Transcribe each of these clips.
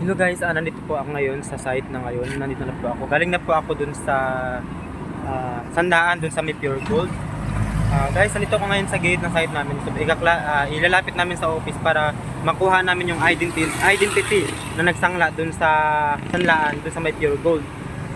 Hello guys, ah, nandito po ako ngayon sa site na ngayon. Nandito na po ako. Galing na po ako dun sa ah, sandaan dun sa may pure gold. Ah, guys, nandito ako ngayon sa gate ng site namin. So, ikakla, ah, ilalapit namin sa office para makuha namin yung identity, identity na nagsangla dun sa sanlaan, dun sa may pure gold.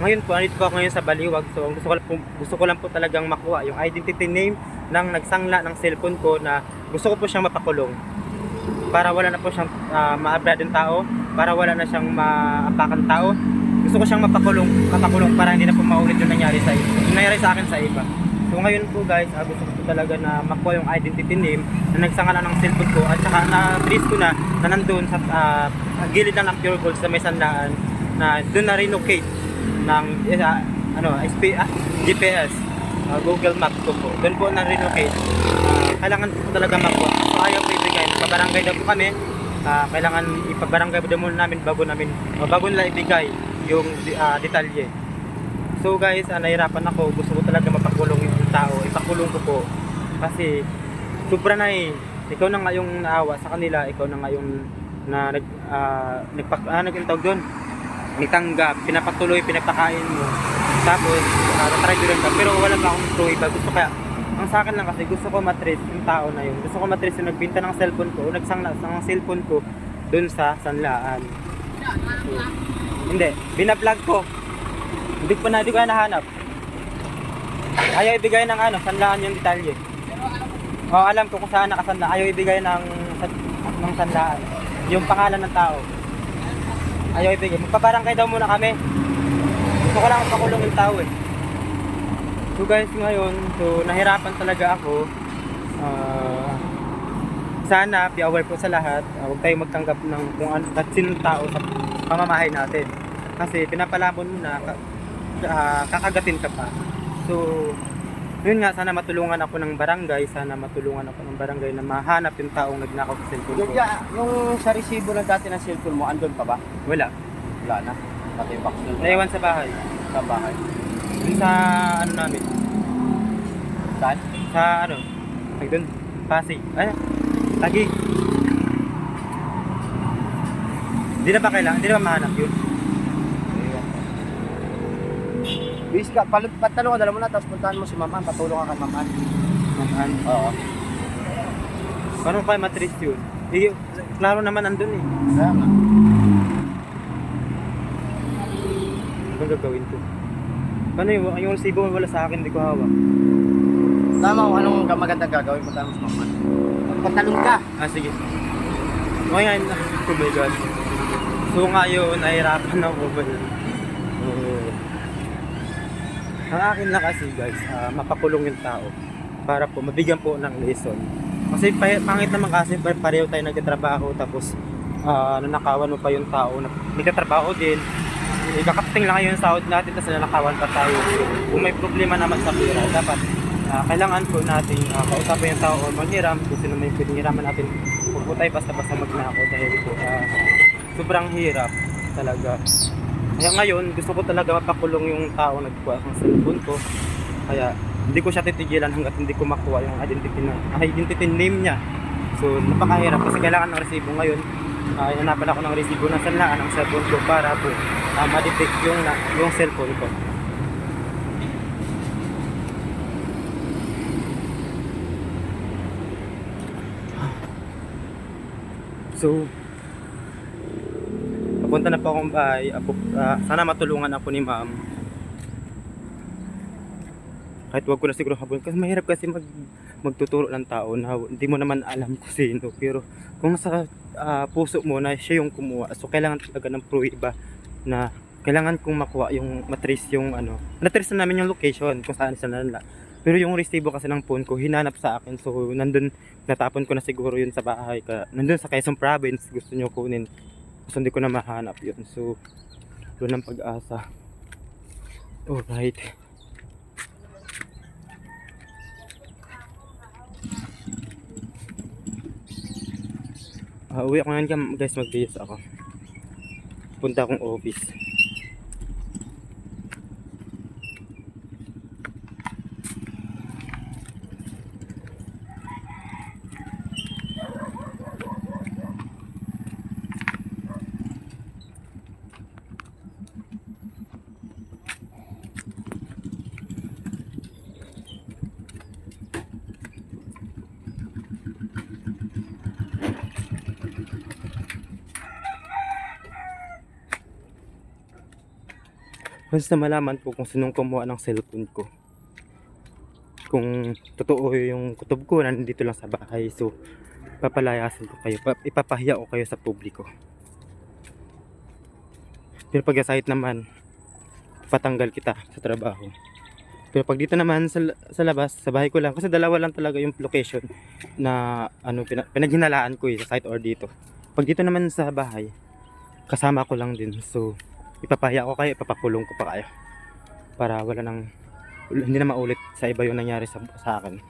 Ngayon po, nandito po ako ngayon sa Baliwag. So, gusto ko, po, gusto ko lang po talagang makuha yung identity name ng nagsangla ng cellphone ko na gusto ko po siyang mapakulong para wala na po siyang uh, maabrad ng tao, para wala na siyang maapakan tao. Gusto ko siyang mapakulong, mapakulong para hindi na po maulit yung nangyari sa yung nangyari sa akin sa iba. So ngayon po guys, ah, gusto ko talaga na makuha yung identity name na nagsangalan ng cellphone ko at saka na-trace ko na na nandun sa ah, gilid lang ng Pure Gold sa may sandaan na doon na relocate ng ah, ano, SP, ah, GPS, ah, Google Maps ko po. Doon po na relocate. Ah, kailangan po talaga makuha. So ayaw po ibigay. Pabarangay daw po kami. Ah, kailangan ipabarangay daw muna namin bago namin bago nila ibigay yung ah, detalye. So guys, ah, nahirapan ako. Gusto ko talaga mapakulong yung tao. Ipakulong ko po. Kasi sobra na eh. Ikaw na nga yung naawa sa kanila. Ikaw na nga yung na nag ah, nagpak ah, nagintawag doon. Nitanggap, pinapatuloy, pinapakain mo. Tapos, uh, try ko rin ka. Pero wala pa akong iba. Gusto kaya, ang sa akin lang kasi gusto ko matrace yung tao na yun. Gusto ko matrace yung nagbinta ng cellphone ko, nagsangla ng cellphone ko dun sa sanlaan. So, hindi, binablog ko. Hindi ko na, hindi ko na nahanap. Ayaw ibigay ng ano, sanlaan yung detalye. Oo, alam ko kung saan nakasanla. Ayaw ibigay ng, ng sanlaan. Yung pangalan ng tao. Ayaw ibigay. Magpabarangay daw muna kami. Gusto ko lang pakulong yung tao eh. So guys, ngayon, so nahirapan talaga ako. Ah, sana, be aware po sa lahat. ah, huwag tayong magtanggap ng kung ano, at sinong tao sa pamamahay natin. Kasi pinapalabon mo na, ka- ah, kakagatin ka pa. So, yun nga, sana matulungan ako ng barangay. Sana matulungan ako ng barangay na mahanap yung taong nagnakaw sa cellphone Yung, ko. ya- yung sa resibo ng dati ng cellphone mo, andun pa ba? Wala. Wala na. Pati yung box doon Naiwan sa bahay. sa bahay. Sa ano namin. Saan? Sa ano? Ay, dun. Pasig. Ay, lagi. Hindi na ba kailangan? Hindi na ba mahanap yun? Bis ka, pal patanong ka dala mo na, tapos puntahan mo si Maman, patulong ka kay Maman. Mahan. Oo. Paano kaya matrace yun? Eh, klaro naman andun eh. Kaya nga. Anong gagawin ko? Paano yung, yung resibo wala sa akin, hindi ko hawak. Tama kung anong ga- magandang gagawin, mo si Maman. Patalong ka. Ah, sige. Yan, oh my God. So ngayon, nahirapan ako ba yun? Oo. Ang akin lang kasi guys, ah, mapakulong yung tao para po mabigyan po ng lesson. Kasi pa- pangit naman kasi pa- pareho tayo nagtatrabaho tapos ah, nanakawan mo pa yung tao na nagtatrabaho din. Ikakating lang yung sahod natin tapos nanakawan pa tayo. Kung may problema naman sa pera, dapat ah, kailangan po natin uh, kausapin yung tao o manghiram kung sino may pwedeng hiraman natin. Huwag po tayo basta-basta magnako dahil po ah, sobrang hirap talaga. Kaya ngayon, gusto ko talaga mapakulong yung tao na nagkuha ng cellphone ko. Kaya hindi ko siya titigilan hanggat hindi ko makuha yung identity, na, identity name niya. So, napakahirap kasi kailangan ng resibo ngayon. Uh, hanapan ako ng resibo ng sanlaan ng cellphone ko para po uh, ma-detect yung, yung cellphone ko. So, papunta na po akong bahay. Ah, sana matulungan ako ni ma'am. Kahit wag ko na siguro habol. Kasi mahirap kasi mag, magtuturo ng tao na hindi mo naman alam kung sino. Pero kung sa ah, puso mo na siya yung kumuha. So, kailangan talaga ng pruiba na kailangan kong makuha yung matrace yung ano. Natrace na namin yung location kung saan siya nalala. Pero yung resibo kasi ng phone ko, hinanap sa akin. So, nandun, natapon ko na siguro yun sa bahay. Ka, nandun sa Quezon Province, gusto nyo kunin. So, hindi ko na mahanap yun. So, doon ang pag-asa. Alright. Ah, uwi ako ngayon guys, mag-base ako. Punta akong office. Basta malaman po kung sinong kumuha ng cellphone ko. Kung totoo yung kutob ko, nandito lang sa bahay. So, papalayasin ko kayo. Pa- ipapahiya ko kayo sa publiko. Pero pag aside naman, patanggal kita sa trabaho. Pero pag dito naman sa, sa labas, sa bahay ko lang, kasi dalawa lang talaga yung location na ano pina, pinaghinalaan ko eh, sa site or dito. Pag dito naman sa bahay, kasama ko lang din. So, ipapahiya ko kayo, ipapakulong ko pa kayo. Para wala nang, hindi na maulit sa iba yung nangyari sa, sa akin.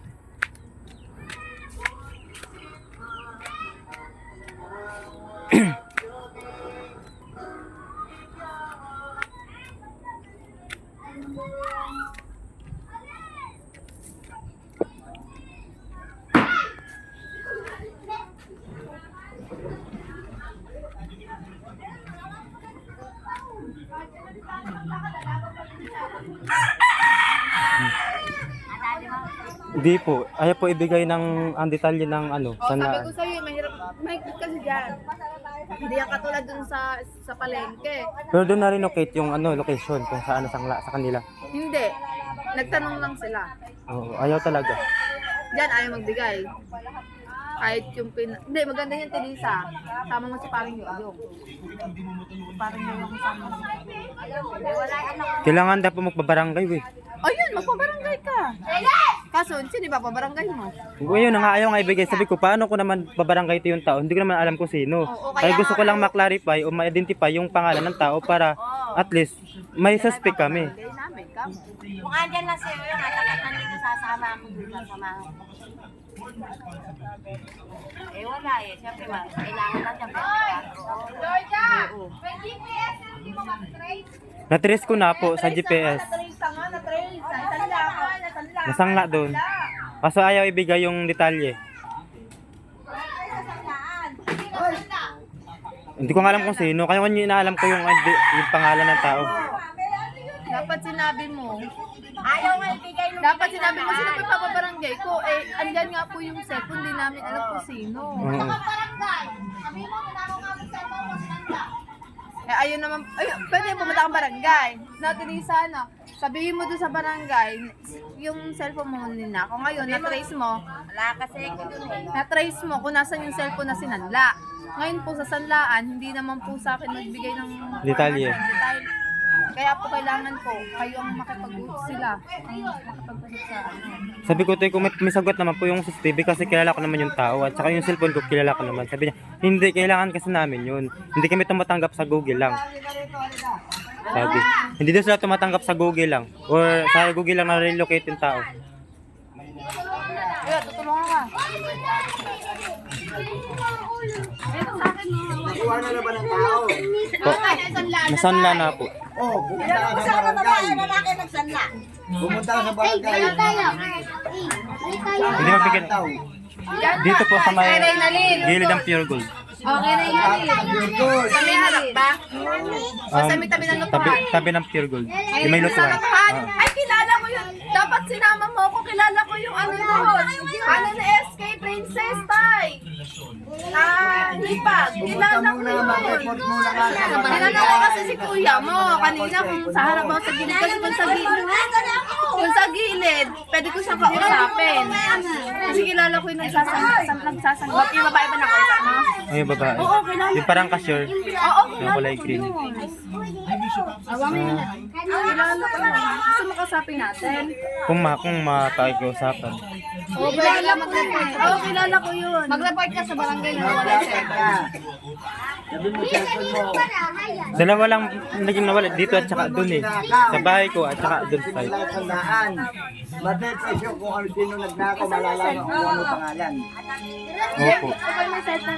Hindi po, ayaw po ibigay ng ang detalye ng ano, Oh, sabi ko sa'yo, mahirap, mahigpit kasi dyan. Hindi yan katulad dun sa sa palengke. pero doon na-relocate yung ano, location kung saan sa, sa kanila. Hindi. Nagtanong lang sila. Oo, ayaw talaga. Diyan ayaw magbigay. Kahit yung pin... Hindi, maganda yan, Telisa. Sama mo si paring yung Parang yung kasama mo. Kailangan daw po magbabarangay, we. Ayun, magpabarangay ka. Kaso, sino ba pabarangay mo? Ngayon na nga ayaw nga ibigay. Sabi ko, paano ko naman babarangay ito yung tao? Hindi ko naman alam kung sino. Oo, Kaya kaya gusto ko lang maklarify o ma-identify yung pangalan ng tao para at least may suspect kami. Kung andyan na sa'yo yun, natapat na dito sasama ako dun, sasamahan ko. Eh wala eh, siyempre ma, kailangan natin 24 Oo. Natrace ko na po sa GPS. Natrace ka nga, natrace. Nasanla ako. Nasanla. Nasangla doon. Kaso ayaw ibigay yung detalye. Hindi ko nga alam kung sino. Kaya kung inaalam ko yung, yung pangalan ng tao. Dapat sinabi mo. Ayaw nga ibigay sinabi mo, sino pa papabarangay ko? Eh, andyan nga po yung second, di namin alam kung sino. Oo. Eh, ayun naman, ayun, pwede pumunta kang barangay. Natin sana. Sabihin mo doon sa barangay, yung cellphone mo nina. Kung ngayon, na-trace mo, Wala kasi ko dun eh. na-trace mo kung nasan yung cellphone na sinanla. Ngayon po sa sanlaan, hindi naman po sa akin nagbigay ng Detalye. detalye. Kaya po kailangan ko, kayo ang makipag-usap sila. Ang makipag-usap sa ano. Sabi ko, Tay, kung may, may sagot naman po yung CCTV kasi kilala ko naman yung tao at saka yung cellphone ko kilala ko naman. Sabi niya, hindi, kailangan kasi namin yun. Hindi kami tumatanggap sa Google lang. Sabi, hindi daw sila tumatanggap sa Google lang. Or sa Google lang na-relocate yung tao. Ayun, tutulungan ka. Nakuha na naman ang tao. Po, nasanla na po. Oh, pumunta ka sa barangay. lalaki nagsanla. Pumunta ka sa barangay. Hindi. Tao. Dito po sa may gilid ng Pure Gold. Okay na yun. Good. Sa may harap ba? O sa may tabi ng Um, tabi, lupahan? tabi ng Pure Gold. Yung may Sa lutuan. lupahan? Ah. Ay, kilala ko yun. Dapat sinama mo ako. Kilala ko yung ano doon. Ano na SK Princess Tay. Ah. Pumunta Kilala ko yun. Kilala ko kasi si kuya mo. Kanina kung sa harap ako sa gilid. Kasi kung sa gilid, kung sa gilid, pwede ko siyang kausapin. Kasi kilala ko yung nagsasang, nagsasang, yung babae ba nakausap mo? Ay, yung babae. Oo, kilala Yung parang cashier. Oo, Yung kulay green. Awang yun. Kilala ko yun. Gusto mo kasapin natin? Kung ma, kung mapakiusapan. Oo, kilala mag-report. Oo, kilala ko yun. Mag-report ka sa barangay na wala mo, mo. Dalawa lang naging nawala dito at saka doon eh. Sa bahay ko at saka doon sa site. Sa isyo kung ano sino nagnakaw, malalaman kung ano pangalan. Opo.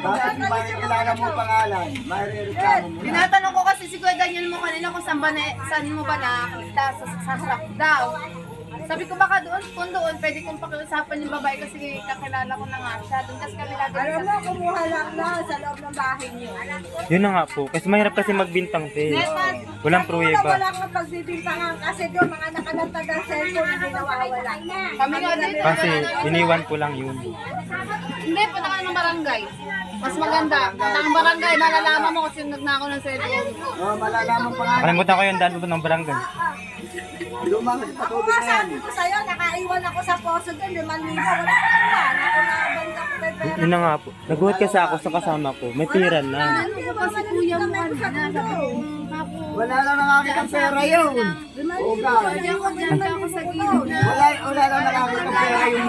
Bakit ba kilala mo pangalan? Marireklamo mo na. Tinatanong ko kasi si Kuya Daniel mo kanina kung saan, ba na, saan mo ba nakita sa, sa harap daw. Sabi ko baka doon, kung doon, pwede kong pakiusapan yung babae kasi kakilala ko na nga siya. Doon kasi kami lagi Alam mo, kumuha lang na sa loob ng bahay niyo. Yun na nga po. Kasi mahirap kasi magbintang te. Walang pruweba. kang pagbibintangan kasi doon mga nakalantag ang cellphone hindi nawawala. Kami nga dito. Kasi iniwan ko lang yun. Hindi, punta ka ng barangay. Mas maganda. Punta ng barangay, malalaman mo kung sino nagnakaw ng cellphone. Oh, malalaman pangalan. Kalimutan ko yung daan po ng barangay. Lumang sa Ako nga sabi ko sa'yo, nakaiwan ako sa poso doon, 5,000, wala ka naman. Ako ko kay pera. Yun na nga po. Nagulat kasi ako sa kasama ko. May pira na. Ano ko kasi kuya mo ko, kapo. Wala lang nakakita ng pera yun. Uga. Na. Wala, wala lang nakakita ng pera yun.